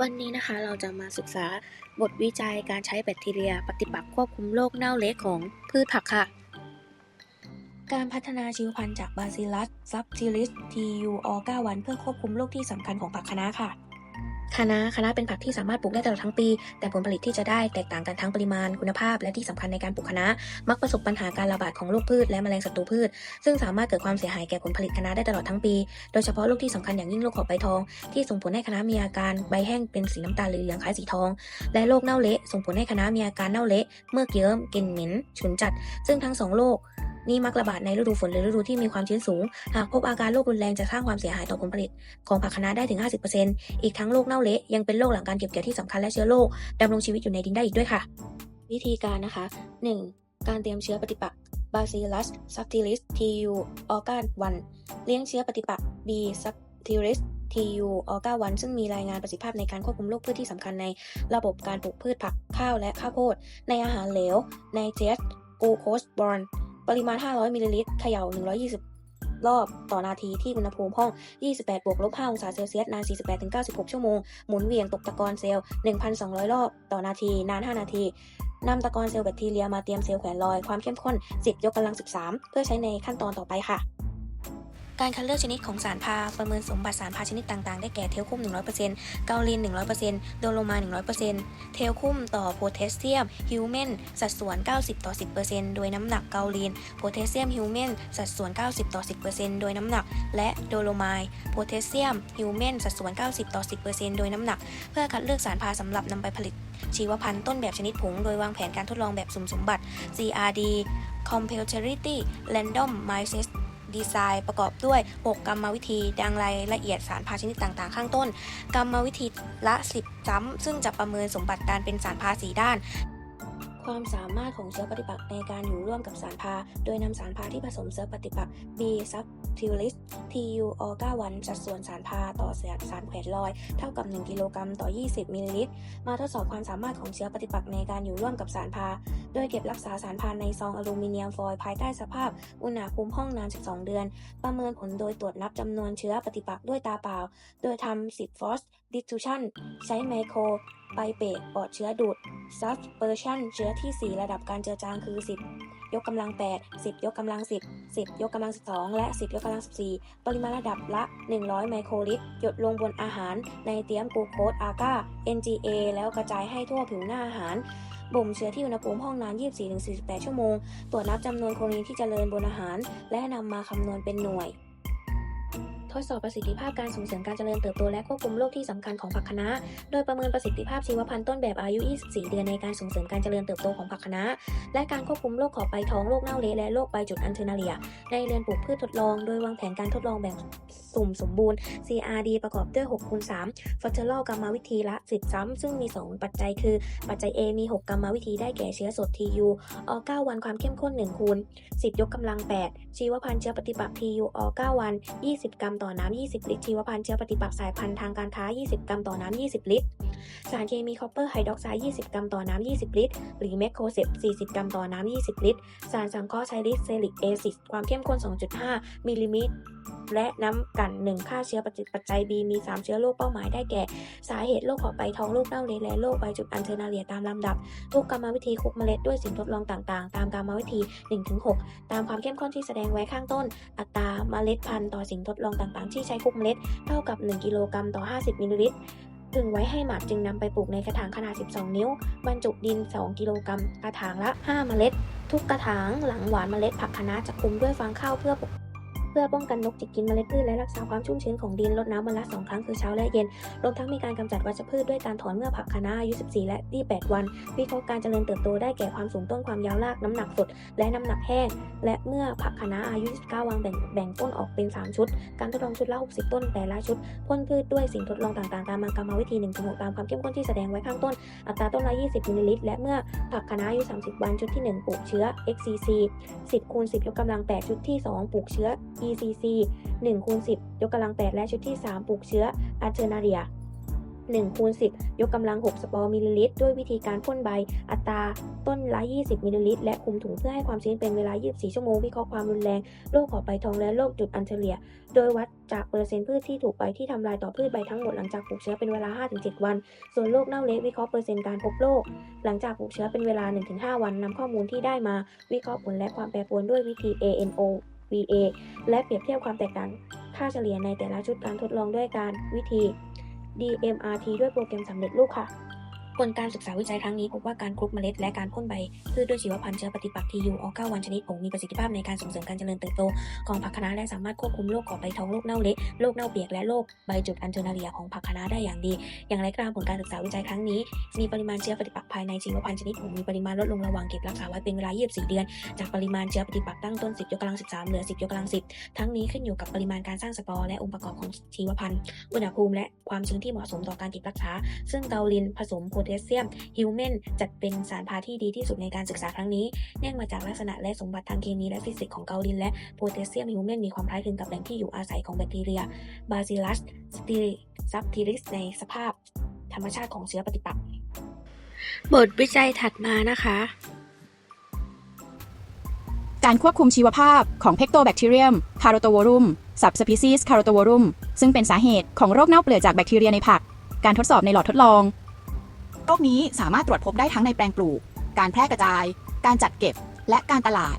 วันนี้นะคะเราจะมาศึกษาบทวิจัยการใช้แบคทีเรีย ปฏิบัติควบคุมโรคเน่าเละของพืชผักค่ะ การพัฒนาชีวพันธุ์จากบาซิลัสซับทิลิสทียูออก้าวันเพื่อควบคุมโรคที่สำคัญของผักคะน้าค่ะ คะน้าคะน้าเป็นผักที่สามารถปลูกได้ตลอดทั้งปี แต่ผลผลิตที่จะได้แตกต่างกันทั้งปริมาณคุณภาพ และที่สำคัญในการปลูกคะน้ามักประสบปัญหาการระบาดของโรคพืชและแมลงศัตรูพืช ซึ่งสามารถเกิดความเสียหายแก่ผลผลิตคะน้าได้ตลอดทั้งปี โดยเฉพาะโรคที่สำคัญอย่างยิ่งโรคขอบใบทอง ที่ส่งผลให้คะน้ามีอาการใบแห้งเป็นสีน้ำตาลหรือเหลืองคล้ายสีทอง และโรคเน่าเละส่งผลให้คะน้ามีอาการเน่าเละเมือกเยิ้มกลิ่นเหม็นฉุนจัด ซึ่งทั้งสองโรค นี้มักระบาดในฤดูฝนหรือฤดูที่มีความชื้นสูง หากพบอาการโรครุนแรงจะสร้างความเสียหายต่อผลผลิต ของผักคะน้าได้ถึง 50%อีกทั้งโรคเน่าเละยังเป็นโรคหลังการเก็บเกี่ยวที่สำคัญและเชื้อโรคดำรงชีวิตอยู่ในดินได้อีกด้วยค่ะ วิธีการนะคะ 1. การเตรียมเชื้อปฏิปักษ์ Bacillus subtilis TU organ 1เลี้ยงเชื้อปฏิปักษ์ B subtilis TU organ 1ซึ่งมีรายงานประสิทธิภาพในการควบคุมโรคพืชที่สำคัญในระบบการปลูกพืชผักข้าวและข้าวโพด ในอาหารเหลว ในเจสกูโคสบอรน ปริมาณ 500มิลลิลิตรเขย่า 120 รอบต่อนาทีที่อุณหภูมิห้อง 28 บวกลบ 5 องศาเซลเซียส นาน 48-96 ชั่วโมง หมุนเวียงตกตะกอนเซลล์ 1,200 รอบต่อนาที นาน 5 นาทีนำตะกอนเซลล์แบคทีเรียมาเตรียมเซลล์แขวนลอย ความเข้มข้น 10 ยกกำลัง 13 เพื่อใช้ในขั้นตอนต่อไปค่ะ การคัดเลือกชนิดของสารพาประเมินสมบัติสารพาชนิดต่างๆ ได้แก่เทลคุ้ม100%เกาลิน 100%โดโลมา 100%เทลคุ้มต่อโพแทสเซียมฮิวแมนสัดส่วน 90 ต่อ 10%โดยน้ำหนักเกาลินโพแทสเซียมฮิวแมนสัดส่วน 90 ต่อ 10%โดยน้ำหนัก และโดโลไมด์โพแทสเซียมฮิวแมนสัดส่วน 90 ต่อ 10%โดยน้ำหนัก เพื่อคัดเลือกสารพาสำหรับนำไปผลิต ชีวพันธุ์ต้นแบบชนิดผง โดยวางแผนการทดลองแบบสุ่มสมบัติ CRD Complementarity ดีไซน์ประกอบด้วย 6 กรรมวิธีดังรายละเอียดสารพาชนิดต่างๆ ข้างต้น กรรมวิธีละ 10จ้ำ ซึ่งจะประเมินสมบัติการเป็นสารพาสีด้าน ความสามารถของเชื้อปฏิปักษ์ในการอยู่ร่วมกับสารพา โดยนำสารพาที่ผสมเชื้อปฏิปักษ์ B subtilis TU o 9 1สัดส่วนสารพาต่อสารแขวนลอย เท่ากับ 1 กิโลกรัมต่อ 20 มิลลิลิตร มาทดสอบความสามารถของเชื้อปฏิปักษ์ในการอยู่ร่วมกับสารพา โดยเก็บรักษาสารพาในซองอลูมิเนียมฟอยล์ภายใต้สภาพ อุณหภูมิห้องนาน 12 เดือน ประเมินผลโดยตรวจนับจำนวนเชื้อปฏิปักษ์ด้วยตาเปล่า โดยทำ10 force diffusion ใช้ไมโครไปเปะปอดเชื้อดูด subversion เชื้อที่ 4 ระดับการเจือจางคือ 10 ยกกำลัง 8 10 ยกกำลัง 10 10 ยกกำลัง 12 และ 10 ยกกำลัง 14 ปริมาณระดับละ 100 ไมโครลิตร หยดลงบนอาหาร ในเตียมกูโคสอาก้า NGA แล้วกระจายให้ทั่วผิวหน้าอาหารบ่มเชื้อที่อุณหภูมิห้องนาน 24-48 ชั่วโมง ตรวจนับจำนวนโคลีนที่เจริญบนอาหาร และนำมาคำนวณเป็นหน่วย ทดสอบประสิทธิภาพการส่งเสริมการเจริญเติบโตและควบคุมโรคที่สำคัญของผักคะน้าโดยประเมินประสิทธิภาพชีวพันธุ์ต้นแบบอายุ 24 เดือนในการส่งเสริมการเจริญเติบโตของผักคะน้าและการควบคุมโรคขอบใบท้องโรคเน่าเละและโรคใบจุดอันเทอร์นาเลีย ในเรือนปลูกพืชทดลอง โดยวางแผนการทดลองแบบสุ่มสมบูรณ์ CRD ประกอบด้วย6คูณ3 f a t e r a l กรรมวิธีละ 10 ซ้ำซึ่งมี 2 ปัจจัยคือ ปัจจัย A มี 6 กรรมวิธีได้แก่เชื้อสด TU อ9วันความเข้มข้น 1 คูณ 10 ยกกำลัง 8 ชีวพันธุ์เชื้อปฏิปักษ์ TU อ9วัน 20 กรัมต่อน้ำ 20 ลิตร ชีวพันธ์เชื้อปฏิปักษ์สายพันธุ์ทางการค้า 20 กรัมต่อน้ำ 20 ลิตร สารเคมีคอปเปอร์ไฮดรอกไซด์ 20 กรัมต่อน้ำ 20 ลิตร หรือเมคโคเซป40 กรัมต่อน้ำ 20 ลิตร สารสังเคราะห์ไซริสเซลิกเอซิสความเข้มข้น 2.5 มิลลิมิตร และน้ำกัน1ค่าเชื้อปัจจัย B มี 3 เชื้อโรคเป้าหมายได้แก่ สาเหตุโรคขอบใบทองโรคเน่าเละและโรคใบจุดอันเทอร์นาเลียตามลำดับ ทุกกรรมวิธีคุกเมล็ดด้วยสิ่งทดลองต่างๆ ตามกรรมวิธี 1-6 ตามความเข้มข้นที่แสดงไว้ข้างต้น อัตราเมล็ดพันธุ์ต่อสิ่งทดลองต่างๆ ที่ใช้คุกเมล็ดเท่ากับ 1 กิโลกรัมต่อ 50มิลลิลิตรถึงไว้ให้หมากจึงนำไปปลูกในกระถางขนาด 12 นิ้ว บรรจุดิน 2 กิโลกรัมกระถางละ 5 เมล็ด ทุกกระถางหลังหวานเมล็ดผักคะน้าจะคลุมด้วยฟางข้าวเพื่อปก พื่อป้องกันนกจิกกินเมล็ดพืชและรักษาความชุ่มชื้นของดินลดน้ำวันละ2ครั้งคือเช้าและเย็น รวมทั้งมีการกำจัดวัชพืชด้วยการถอนเมื่อผักคะน้าอายุ 14 และ 28 วัน วิเคราะห์การเจริญเติบโตได้แก่ความสูงต้นความยาวรากน้ำหนักสด และน้ำหนักแห้ง และเมื่อผักคะน้าอายุ29วันแบ่งแบ่งต้นออกเป็น 3 ชุด การทดลองชุดละ 60 ต้นแต่ละชุดพ่นพืชด้วยสิ่งทดลองต่างๆตามกรรมวิธี1-6ตามความเข้มข้นที่แสดงไว้ข้างต้น อัตราต้นละ 20มิลลิลิตรและเมื่อผักคะน้าอายุ 30 วันชุดที่ 1 ปลูกเชื้อ XCC 10คูณ10ยกกำลัง8ชุดที่ 2 ปลูกเชื้อ ECC 1คูณ10 ยกกำลัง 8 และชุดที่ 3 ปลูกเชื้อ a r t e r n a r i a 1คูณ10 ยกกำลัง 6 สปอร์มิลลิลิตร ด้วยวิธีการพ่นใบ อัตราต้นละ 20 มิลลิลิตร และคุมถุงเพื่อให้ความชื้นเป็นเวลา 24 ชั่วโมง วิเคราะห์ความรุนแรงโรคขอบใบทองและโรคจุดอันเทเลีย โดยวัดจากเปอร์เซ็นต์พืชที่ถูกใบที่ทำลายต่อพืชใบทั้งหมดหลังจากปลูกเชื้อเป็นเวลา 5-7 วัน ส่วนโรคเน่าเละวิเคราะห์เปอร์เซ็นต์การพบโรค หลังจากปลูกเชื้อเป็นเวลา 1-5 วันนำข้อมูลที่ได้มา วิเคราะห์ผลและความแปรปรวนด้วยวิธี ANO VA และเปรียบเทียบความแตกต่างค่าเฉลี่ยในแต่ละชุดการทดลองด้วยการวิธี DMRT ด้วยโปรแกรมสำเร็จรูปค่ะ ผลการศึกษาวิจัยครั้งนี้พบว่าการคลุกเมล็ดและการพ่นใบพืชด้วยชีวพันธุ์เชื้อปฏิปักษ์ TU ออ9วันชนิดผงมีประสิทธิภาพในการส่งเสริมการเจริญเติบโตของผักคะน้าและสามารถควบคุมโรคขอใบท้องโรคเน่าเละโรคเน่าเปียกและโรคใบจุดอันเทอร์นาเรียของผักคะน้าได้อย่างดี อย่างไรก็ตามผลการศึกษาวิจัยครั้งนี้ มีปริมาณเชื้อปฏิปักษ์ภายในชีวพันธุ์ชนิดผงมีปริมาณลดลงระหว่างเก็บรักษาไว้เป็นเวลา 24 เดือน จากปริมาณเชื้อปฏิปักษ์ตั้งต้น 10 ยกกำลัง 13 เหลือ 10 ยกกำลัง 10 ทั้งนี้ขึ้นอยู่กับปริมาณการสร้างสปอร์และองค์ประกอบของชีวพันธุ์อุณหภูมิและความชื้นที่เหมาะสมต่อการเก็บรักษา ซึ่งเกาลินผสมโพแททสเซียมฮิวแมนจัดเป็นสารพาที่ดีที่สุดในการศึกษาครั้งนี้ เนื่องมาจากลักษณะและสมบัติทางเคมีและฟิสิกส์ของเกาลินและโพแทสเซียมฮิวแมนมีความคล้ายคลึงกับแหล่งที่อยู่อาศัยของแบคทีเรียบาซิลัสสติซับทิริสในสภาพ ธรรมชาติของเชื้อปฏิปักษ์บทวิจัยถัดมานะคะ การควบคุมชีวภาพของเพกโตแบคทีเรียมคาร์โตวอรุมสับสปีซีสคาร์โตวอรุมซึ่งเป็นสาเหตุของโรคเน่าเปื่อยจากแบคทีเรียในผัก การทดสอบในหลอดทดลอง โรคนี้สามารถตรวจพบได้ทั้งในแปลงปลูก การแพร่กระจาย การจัดเก็บ และการตลาด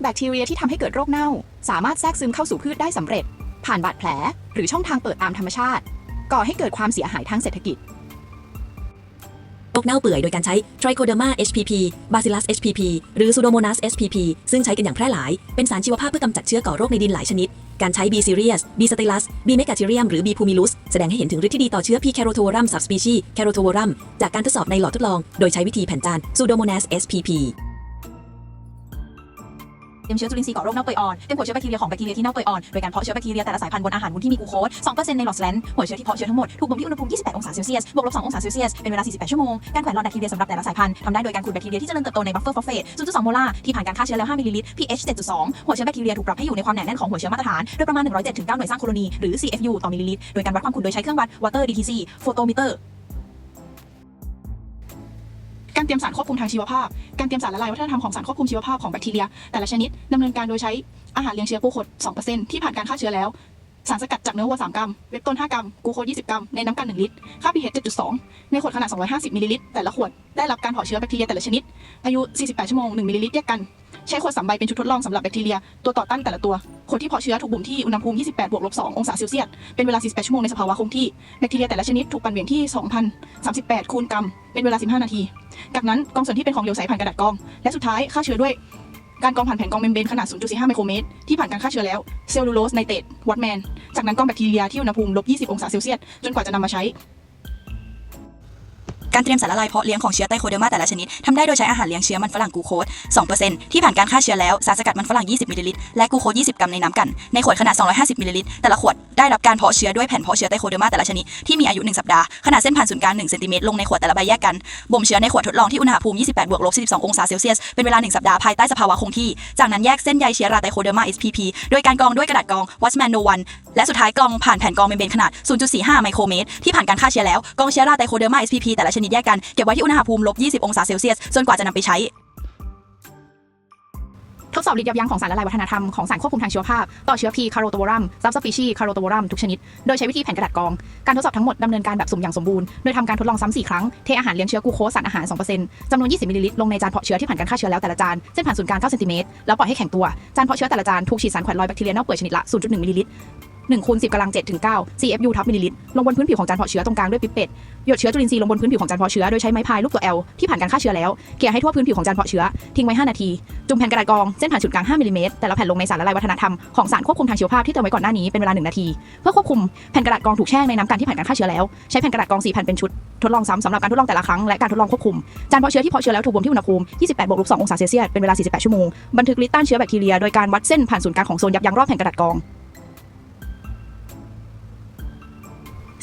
แบคทีเรียที่ทำให้เกิดโรคเน่า สามารถแทรกซึมเข้าสู่พืชได้สำเร็จ ผ่านบาดแผล หรือช่องทางเปิดตามธรรมชาติ ก่อให้เกิดความเสียหายทางเศรษฐกิจ คเน่าเปื่อยโดยการใช้ Trichoderma HPP Bacillus HPP หรือ Pseudomonas HPP ซึ่งใช้กันอย่างแพร่หลาย เป็นสารชีวภาพเพื่อกำจัดเชื้อก่อโรคในดินหลายชนิด การใช้ B series B stylus B megatherium หรือ B pumilus แสดงให้เห็นถึงฤทธิ์ที่ดีต่อเชื้อ P carotovorum subspecies carotovorum จากการทดสอบในหลอดทดลอง โดยใช้วิธีแผ่นจาน Pseudomonas SPP เตรียมเชื้อจุลินทรีย์ก่อโรคเน่าเปื่อยอ่อน เตรียมหัวเชื้อแบคทีเรียของแบคทีเรียที่เน่าเปื่อยอ่อน โดยการเพาะเชื้อแบคทีเรียแต่ละสายพันธุ์บนอาหารวุ้นที่มีกูโคส2%ในหลอดสแลนหัวเชื้อที่เพาะเชื้อทั้งหมด ถูกบ่มที่อุณหภูมิ 28 องศาเซลเซียส บวกลบ 2 องศาเซลเซียส เป็นเวลา 48 ชั่วโมง การแขวนหลอดแบคทีเรียสำหรับแต่ละสายพันธุ์ทำได้โดยการขูดแบคทีเรียที่เจริญเติบโตในบัฟเฟอร์ฟอสเฟต0.2 โมลาร์ที่ผ่านการฆ่าเชื้อแล้ว 5 มิลลิลิตร pH 7.2 หัวเชื้อแบคทีเรียถูกปรับให้อยู่ในความหนาแน่นของหัวเชื้อมาตรฐานโดยประมาณ 107-9 หน่วยสร้างโคโลนีหรือ CFU ต่อมิลลิลิตรโดยการวัดความขุ่นโดยใช้เครื่องวัด water DTC photometer การเตรียมสารควบคุมทางชีวภาพ การเตรียมสารละลายวัฒนธรรมของสารควบคุมชีวภาพของแบคทีเรีย แต่ละชนิดดำเนินการโดยใช้อาหารเลี้ยงเชื้อกูโคด2%ที่ผ่านการฆ่าเชื้อแล้ว สารสกัดจากเนื้อวัว 3 กรัม เวปต้น 5 กรัม กูโคด20 กรัม ในน้ำกัน 1 ลิตร ค่า pH 7.2 ในขวดขนาด 250มิลลิลิตร แต่ละขวด ได้รับการเผาเชื้อแบคทีเรียแต่ละชนิด อายุ 48 ชั่วโมง 1มิลลิลิตรแยกกัน ใช้ขวดสามใบเป็นชุดทดลองสำหรับแบคทีเรีย ตัวต่อต้านแต่ละตัวขวดที่เพาะเชื้อถูกบ่มที่อุณหภูมิ 28 บวกลบ 2 องศาเซลเซียส เป็นเวลา 48 ชั่วโมงในสภาวะคงที่ แบคทีเรียแต่ละชนิดถูกปั่นเหวี่ยงที่ 2,038 คูณกรัม เป็นเวลา 15 นาที จากนั้นกองส่วนที่เป็นของเหลวใสผ่านกระดาษกรอง และสุดท้ายฆ่าเชื้อด้วยการกรองผ่านแผ่นกรองเมมเบรนขนาด 0.45 ไมโครเมตร ที่ผ่านการฆ่าเชื้อแล้ว เซลลูโลสไนเตรตวัดแมน จากนั้นกรองแบคทีเรียที่อุณหภูมิลบ 20 องศาเซลเซียส จนกว่าจะนำมาใช้ การเตรียมสารละลายเพาะเลี้ยงของเชื้อไตโคเดอร์มาแต่ละชนิดทำได้โดยใช้อาหารเลี้ยงเชื้อมันฝรั่งกูโคส2%ที่ผ่านการฆ่าเชื้อแล้วสารสกัดมันฝรั่ง 20มิลลิลิตรและกูโคส20 กรัมในน้ำกัน ในขวดขนาด 250มิลลิลิตรแต่ละขวดได้รับการเพาะเชื้อด้วยแผ่นเพาะเชื้อไตโคเดอร์มาแต่ละชนิดที่มีอายุ 1 สัปดาห์ขนาดเส้นผ่านศูนย์กลาง1เซนติเมตรลงในขวดแต่ละใบแยกกันบ่มเชื้อในขวดทดลองที่อุณหภูมิ 28บวกลบ42องศาเซลเซียสเป็นเวลา 1 สัปดาห์ภายใต้สภาวะคงที่ จากนั้นแยกเส้นใยเชื้อราไตโคเดอร์มา SPP โดยการกรองด้วยกระดาษกรอง Watchman No 1และสุดท้ายกรองผ่านแผ่นกรองเมมเบรนขนาด 0.45 ไมโครเมตรที่ผ่านการฆ่าเชื้อแล้วกรองเชื้อราไตโคเดอร์มา SPP แต่ละชนิดแยกกัน เก็บไว้ที่อุณหภูมิลบ20 องศาเซลเซียสจนกว่าจะนำไปใช้ ทดสอบฤทธิ์ยับยั้งของสารละลายวัฒนธรรมของสารควบคุมทางชีวภาพ ต่อเชื้อ P คาโรโตวอรัมซับสปีชีคาโรโตวอรัมทุกชนิด โดยใช้วิธีแผ่นกระดาษกรอง การทดสอบทั้งหมดดำเนินการแบบสุ่มอย่างสมบูรณ์ โดยทำการทดลองซ้ำ4ครั้ง เทอาหารเลี้ยงเชื้อกูโคสสารอาหาร 2%จำนวน 20มิลลิลิตรลงในจานเพาะเชื้อที่ผ่านการฆ่าเชื้อแล้วแต่ละจาน เส้นผ่านศูนย์กลาง9เซนติเมตรแล้วปล่อยให้แข็งตัว จานเพาะเชื้อแต่ละจานถูกฉีดสารแขวนลอยแบคทีเรียเน่าเปื่อยชนิดละ0.1มิลลิลิตร 1คูณ10กำลัง7ถึง9 CFU ทับมิลลิลิตรลงบนพื้นผิวของจานเพาะเชื้อตรงกลางด้วยปิปเป็ดหยดเชื้อจุลินทรีย์ลงบนพื้นผิวของจานเพาะเชื้อโดยใช้ไม้พายรูปตัว L ที่ผ่านการฆ่าเชื้อแล้วเกลี่ยให้ทั่วพื้นผิวของจานเพาะเชื้อทิ้งไว้ 5 นาที จุ่มแผ่นกระดาษกรองเส้นผ่านศูนย์กลาง5มิลลิเมตรแต่ละแผ่นลงในสารละลายวัฒนธรรมของสารควบคุมทางชีวภาพที่เติมไว้ก่อนหน้านี้เป็นเวลา1นาทีเพื่อควบคุมแผ่นกระดาษกรองถูกแช่ในน้ำกันที่ผ่านการฆ่าเชื้อแล้วใช้แผ่นกระดาษกรอง4แผ่นเป็นชุดทดลองซ้ำสำหรับการทดลองแต่ละครั้งและการทดลองควบคุมจานเพาะเชื้อที่เพาะเชื้อแล้วถูกบ่มที่อุณหภูมิ 28บวกลบ2องศาเซลเซียสเป็นเวลา 48 ชั่วโมงบันทึกฤทธิ์ต้านเชื้อแบคทีเรียโดยการวัดเส้นผ่านศูนย์กลางของโซนยับยั้งรอบแผ่นกระดาษกรอง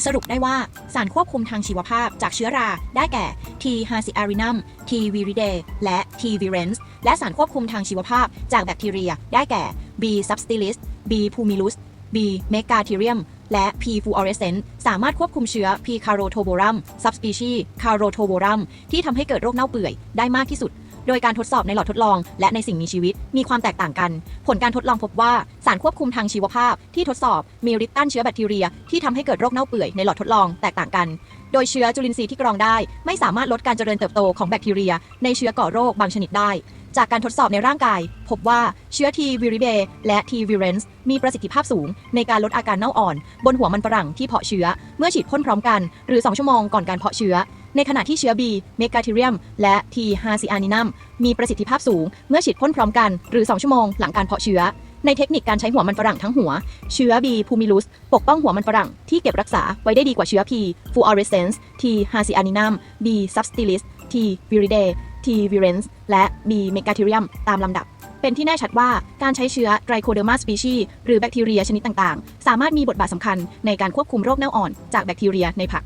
สรุปได้ว่าสารควบคุมทางชีวภาพจากเชื้อรา ได้แก่ T. h a r c i a r i n u m T. viridae และ T. virens และสารควบคุมทางชีวภาพจากแบคทีเรีย ได้แก่ B. subtilis B. pumilus B. megatherium และ P. fluorescens สามารถควบคุมเชื้อ P. carotoborum subspecies carotoborum ที่ทำให้เกิดโรคเน่าเปื่อยได้มากที่สุด โดยการทดสอบในหลอดทดลอง และในสิ่งมีชีวิตมีความแตกต่างกัน ผลการทดลองพบว่าสารควบคุมทางชีวภาพ ที่ทดสอบมีฤทธิ์ต้านเชื้อแบคทีเรีย ที่ทำให้เกิดโรคเน่าเปื่อยในหลอดทดลองแตกต่างกัน โดยเชื้อจุลินทรีย์ที่กรองได้ ไม่สามารถลดการเจริญเติบโตของแบคทีเรีย ในเชื้อก่อโรคบางชนิดได้จากการทดสอบในร่างกาย พบว่าเชื้อ T. viridae และ T. virens มีประสิทธิภาพสูง ในการลดอาการเน่าอ่อน บนหัวมันฝรั่งที่เพาะเชื้อ เมื่อฉีดพ่นพร้อมกัน หรือ 2 ชั่วโมงก่อนการเพาะเชื้อ ในขณะที่เชื้อ B. megatherium และ T. harsianinum มีประสิทธิภาพสูงเมื่อฉีดพ่นพร้อมกัน หรือ 2 ชั่วโมงหลังการเพาะเชื้อ ในเทคนิคการใช้หัวมันฝรั่งทั้งหัว เชื้อ B. pumilus ปกป้องหัวมันฝรั่งที่เก็บรักษาไว้ได้ดีกว่าเชื้อ P. fluorescens T. harsianinum B. subtilis T. viridae T. virens และ B. megatherium ตามลำดับเป็นที่แน่ชัดว่าการใช้เชื้อ Trichoderma species หรือแบคทีเรียชนิดต่างๆ สามารถมีบทบาทสำคัญในการควบคุมโรคเน่าอ่อนจากแบคทีเรียในผัก